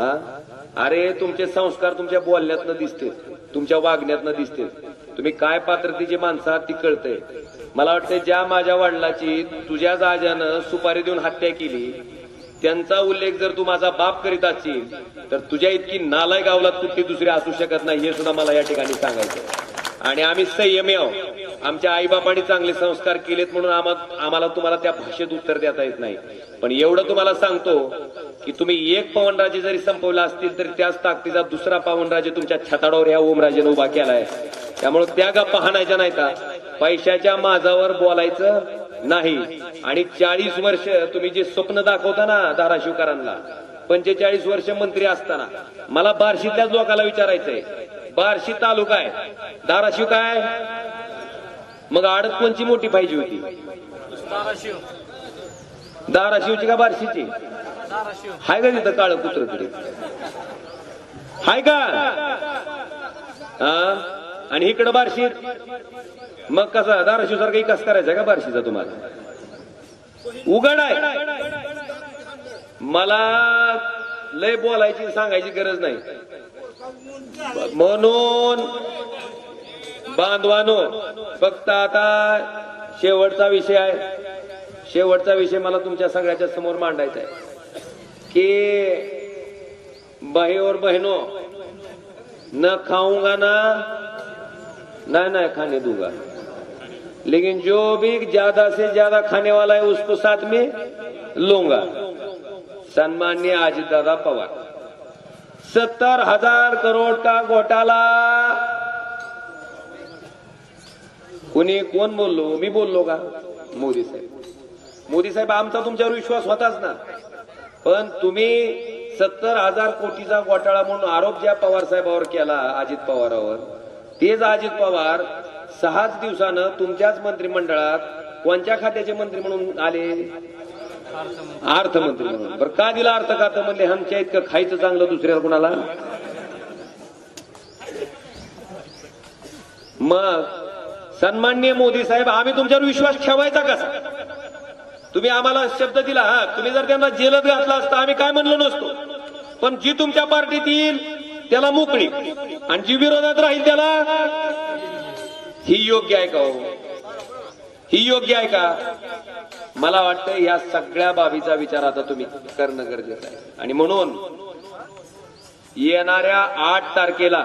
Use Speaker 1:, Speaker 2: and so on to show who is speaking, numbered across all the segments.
Speaker 1: हा? अरे तुमचे संस्कार तुमच्या बोलण्यातनं दिसते. तुमच्या वागण्यातनं दिसते. तुम्ही काय पात्रतेची माणसं आहात ती कळतंय. मला वाटतं ज्या माझ्या वडिलाची तुझ्या जाजानं सुपारी देऊन हत्या केली त्यांचा उल्लेख जर तू माझा बाप करीत असशील तर तुझ्या इतकी नालायक गावलात कुठली दुसरी असू शकत नाही हे सुद्धा मला या ठिकाणी सांगायचं आणि आम्ही संयमी आहोत. आमच्या आईबापाने चांगले संस्कार केलेत म्हणून आम्हा- आम्हाला तुम्हाला त्या भाषेत उत्तर देता येत नाही. पण एवढं तुम्हाला सांगतो की तुम्ही एक पवनराजे जरी संपवला असतील तरी त्याच ताकदीचा दुसरा पवनराजे तुमच्या छताडावर ह्या ओमराजेने उभा केलाय. त्यामुळे त्या गप्पा हाणायच्या नाही का पैशाच्या माझावर बोलायचं नाही. आणि चाळीस वर्ष तुम्ही जे स्वप्न दाखवता ना धाराशिवकरांना पंचेचाळीस वर्ष मंत्री असताना मला बार्शीतल्याच लोकांना विचारायचंय. बार्शी तालुका आहे. धाराशिव काय? मग आडत कोणची मोठी पाहिजे होती? धाराशिवची का बार्शीची? हाय का तिथं काळ कुत्र तरी हाय का? हा आणि इकडं बार्शीत मग कसा? धाराशिव सारखा कस करायचा का बार्शीचा तुम्हाला? उघड आहे मला लय बोलायची सांगायची गरज नाही. म्हणून बांधवानो फक्त आता शेवटचा विषय आहे. शेवटचा विषय मला तुमच्या सगळ्याच्या समोर मांडायचा आहे. की भाई और बहनों न खाऊंगा ना नाही नाही खाने दूंगा. लेकिन जो भी ज्यादा से ज्यादा खाने वाला है उसको साथ में लूंगा. सन्मान्य आज दादा पवार. सत्तर हजार करोड़ का घोटाला कुणी कोण बोललो? मी बोललो का? मोदी साहेब. मोदी साहेब आमचा तुमच्यावर विश्वास होताच ना. पण तुम्ही सत्तर हजार कोटीचा घोटाळा म्हणून आरोप ज्या पवार साहेबावर केला अजित पवारावर तेच अजित पवार सहाच दिवसानं तुमच्याच मंत्रिमंडळात कोणत्या खात्याचे मंत्री म्हणून आले? अर्थमंत्री म्हणून. बरं का दिला अर्थ खातं म्हणले आमच्या इतकं खायचं चांगलं दुसऱ्या कुणाला? मग सन्मान्य मोदी साहेब आम्ही तुमच्यावर विश्वास ठेवायचा कसा? तुम्ही आम्हाला शब्द दिला हा तुम्ही जर त्यांना जेलत घातला असता आम्ही काय म्हणलो नसतो. पण जी तुमच्या पार्टीत येईल त्याला मोकळी. आणि जी विरोधात राहील त्याला ही योग्य आहे का हो? ही योग्य आहे का? मला वाटतं या सगळ्या बाबीचा विचार आता तुम्ही करणं गरजेचं आहे. आणि म्हणून येणाऱ्या आठ तारखेला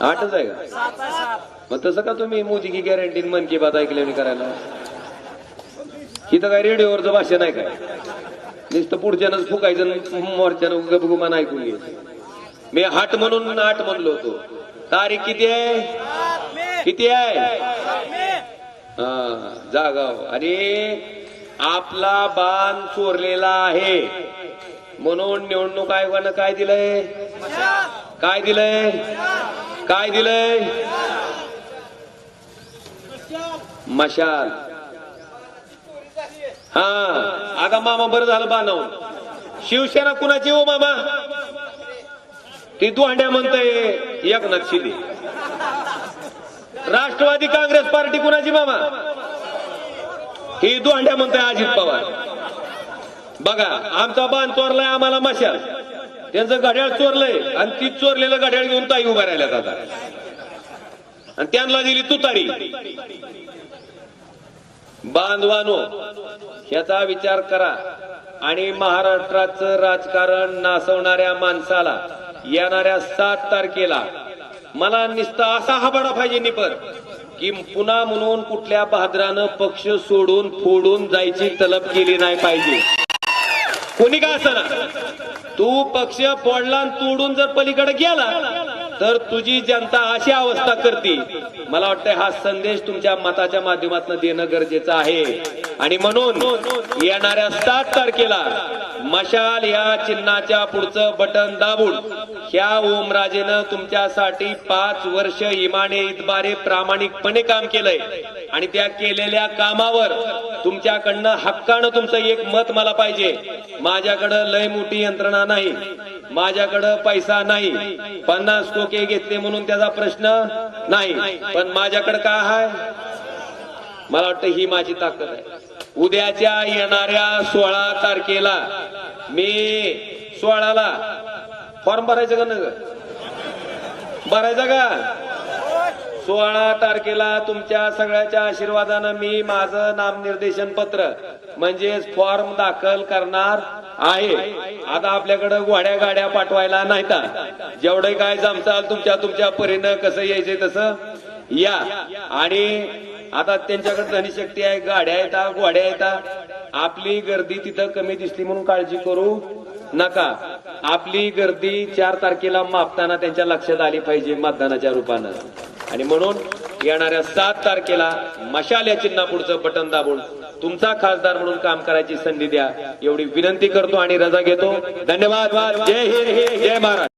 Speaker 1: आठच आहे का? मग तसं का तुम्ही मोदी की गॅरंटी मन की बात ऐकल्याने करायला? इथं काय रेडिओवरचं भाषण आहे काय? नुसतं पुढच्यानंच फुकायचं आणि गपगुमान ऐकून घ्यायचं. मी हाट म्हणून आठ म्हणलो होतो. तारीख किती आहे? किती आहे? हा जागाव अरे हो. आपला बाण चोरलेला आहे. म्हणून निवडणूक आयोगानं काय दिलंय? काय दिलंय? काय दिलंय? मशाल. हा. आता मामा बरं झालं बाणवून शिवसेना कुणाची हो मामा? ती दोंड्या म्हणतय एकनाथ शिंदे राष्ट्रवादी काँग्रेस पार्टी कुणाची मामा? ही दुहांड्या म्हणतोय अजित पवार. बघा आमचा बांध चोरलाय आम्हाला मशाल. त्यांचं घड्याळ चोरलंय आणि ती चोरलेलं घड्याळ घेऊन ताई उभा राहिल्या आता. आणि त्यांना दिली तुतारी. बांधवानो ह्याचा विचार करा. आणि महाराष्ट्राचं राजकारण नासवणाऱ्या माणसाला येणाऱ्या सात तारखेला मला नुसता असा हबाडा पाहिजे निपर की पुन्हा म्हणून कुठल्या बहादरानं पक्ष सोडून फोडून जायची तलब केली नाही पाहिजे. कोणी का असना तू पक्ष फोडला तोडून जर पलीकडे गेला तर तुझी जनता अशी अवस्था करते. मला वाटतं हा संदेश तुमच्या मताच्या माध्यमातून देणं गरजेचं आहे. आणि म्हणून येणाऱ्या सात तारखेला मशाल या चिन्हाच्या पुढचं बटन दाबून ह्या ओमराजेनं तुमच्यासाठी पाच वर्ष इमाने इतबारे प्रामाणिकपणे काम केलंय. आणि त्या केलेल्या कामावर तुमच्याकडनं हक्कानं तुमचं एक मत मला पाहिजे. माझ्याकडं लय मोठी यंत्रणा नाही. माझ्याकडं पैसा नाही. पन्नास कोके घेतले म्हणून त्याचा प्रश्न नाही. पण माझ्याकडं काय आहे? मला वाटतं ही माझी ताकद आहे. उद्याच्या येणाऱ्या सोळा तारखेला मी सोळाला फॉर्म भरायचं का न भरायचं का? सोळा तारखेला तुमच्या सगळ्याच्या आशीर्वादानं मी माझं नामनिर्देशन पत्र म्हणजेच फॉर्म दाखल करणार आहे. आता आपल्याकडं घोड्या गाड्या पाठवायला नाहीत. जेवढे काय जमचाल तुमच्या तुमच्या परीनं कसं यायचंय तसं या. आणि आता त्यांच्याकडे धनशक्ती आहे गाड्या येतात घोड्या येतात आपली गर्दी तिथं कमी दिसली म्हणून काळजी करू नका. आपली गर्दी चार तारखेला मापताना त्यांच्या लक्षात आली पाहिजे मतदानाच्या रूपानं. आणि म्हणून येणाऱ्या सात तारखेला मशाल या चिन्हापुढचं बटन दाबून तुमचा खासदार म्हणून काम करायची संधी द्या. एवढी विनंती करतो आणि रजा घेतो. धन्यवाद. जय हिंद. जय महाराज